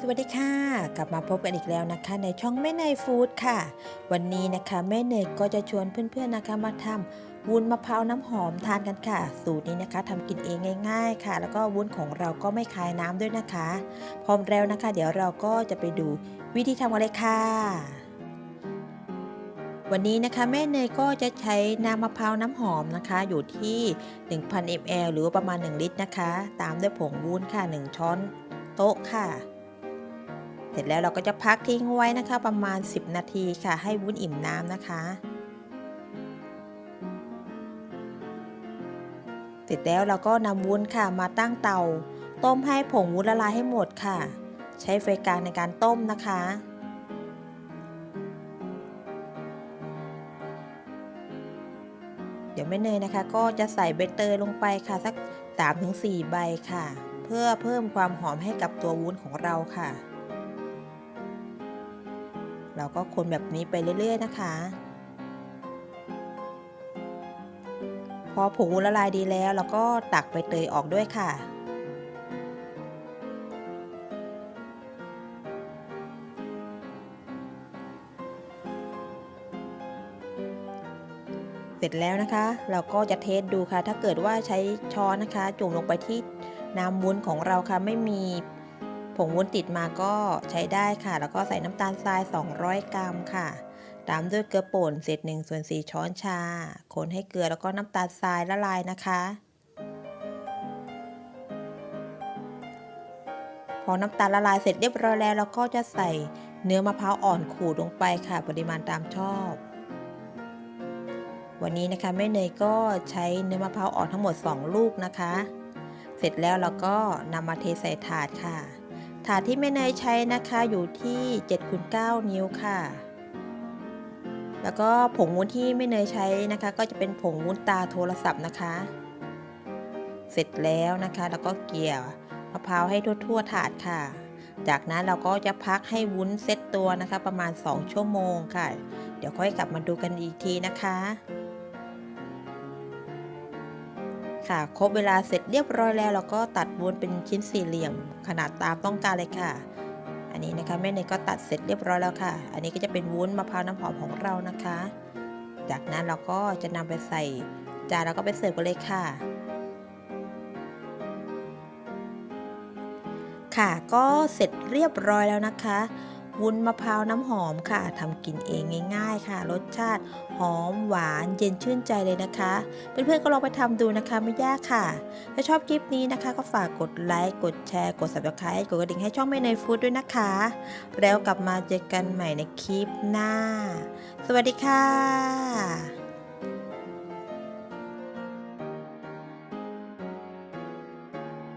สวัสดีค่ะ กลับมาพบกันอีกแล้วนะคะ ในช่องแม่เนยฟู้ดค่ะ วันนี้นะคะแม่เนยก็จะชวนเพื่อนๆนะคะมาทำวุ้นมะพร้าวน้ำหอมทานกันค่ะ สูตรนี้นะคะทำกินเองง่าย ๆ ค่ะ แล้วก็วุ้นของเราก็ไม่คายน้ำด้วยนะคะ พร้อมแล้วนะคะ เดี๋ยวเราก็จะไปดูวิธีทำกันเลยค่ะ วันนี้นะคะแม่เนยก็จะใช้น้ำมะพร้าวน้ำหอมนะคะ อยู่ที่ 1,000 ml หรือว่าประมาณ 1 ลิตรนะคะ ตามด้วยผงวุ้นค่ะ 1 ช้อนโต๊ะค่ะ สร็จแล้วเราก็จะพักทิ้งไว้นะคะ ประมาณ 10 นาทีค่ะ ให้วุ้นอิ่มน้ำนะคะ เสร็จแล้วเราก็นำวุ้นค่ะมาตั้งเตา ต้มให้ผงวุ้นละลายให้หมดค่ะ ใช้ไฟกลางในการต้มนะคะเดี๋ยวแม่เนยนะคะ ก็จะใส่ใบเตยลงไปค่ะสัก 3-4 ใบค่ะ เพื่อเพิ่มความหอมให้กับตัววุ้นของเราค่ะ เราก็คนแบบนี้ไปเรื่อย ๆ นะคะ พอผงวุ้นละลายดีแล้วเราก็ตักใบเตยออกด้วยค่ะเสร็จแล้วนะคะ เราก็จะเทสดูค่ะ ถ้าเกิดว่าใช้ช้อนนะคะ จุ่มลงไปที่น้ำวุ้นของเราค่ะ ไม่มี ผงวุ้นติดมาก็ใช้ได้ค่ะ แล้วก็ใส่น้ำตาลทราย 200 กรัมค่ะ ตามด้วยเกลือป่นเศษ1ส่วน4ช้อนชา คนให้เกลือแล้วก็น้ำตาลทรายละลายนะคะ พอน้ำตาลละลายเสร็จเรียบร้อยแล้วเราก็จะใส่เนื้อมะพร้าวอ่อนขูดลงไปค่ะ ปริมาณตามชอบ วันนี้นะคะแม่เนยก็ใช้เนื้อมะพร้าวอ่อนทั้งหมด 2 ลูกนะคะ เสร็จแล้วเราก็นำมาเทใส่ถาดค่ะ ถาดที่แม่เนยใช้นะคะอยู่ที่7คูณ9นิ้วค่ะ แล้วก็ผงวุ้นที่แม่เนยใช้นะคะ ก็จะเป็นผงวุ้นตาโทรศัพท์นะคะ เสร็จแล้วนะคะ แล้วก็เกี่ยวมะพร้าวให้ทั่วๆถาดค่ะ จากนั้นเราก็จะพักให้วุ้นเซตตัวนะคะ ประมาณ 2 ชั่วโมงค่ะ เดี๋ยวค่อยกลับมาดูกันอีกทีนะคะ ค่ะ ครบเวลาเสร็จเรียบร้อยแล้วเราก็ตัดวุ้นเป็นชิ้นสี่เหลี่ยม ขนาดตามต้องการเลยค่ะ อันนี้นะคะแม่เนยก็ตัดเสร็จเรียบร้อยแล้วค่ะ อันนี้ก็จะเป็นวุ้นมะพร้าวน้ำหอมของเรานะคะ จากนั้นเราก็จะนำไปใส่จานแล้วก็ไปเสิร์ฟกันเลยค่ะค่ะก็เสร็จเรียบร้อยแล้วนะคะ วุ้นมะพร้าวน้ำหอมค่ะทำกินเองง่าย ๆ ค่ะ รสชาติหอมหวานเย็นชื่นใจเลยนะคะ เพื่อนๆก็ลองไปทำดูนะคะไม่ยากค่ะ ถ้าชอบคลิปนี้นะคะ ก็ฝากกดไลค์กดแชร์ กด subscribe กดกระดิ่งให้ช่องไม่ในฟู้ดด้วยนะคะ แล้วกลับมาเจอกันใหม่ในคลิปหน้า สวัสดีค่ะ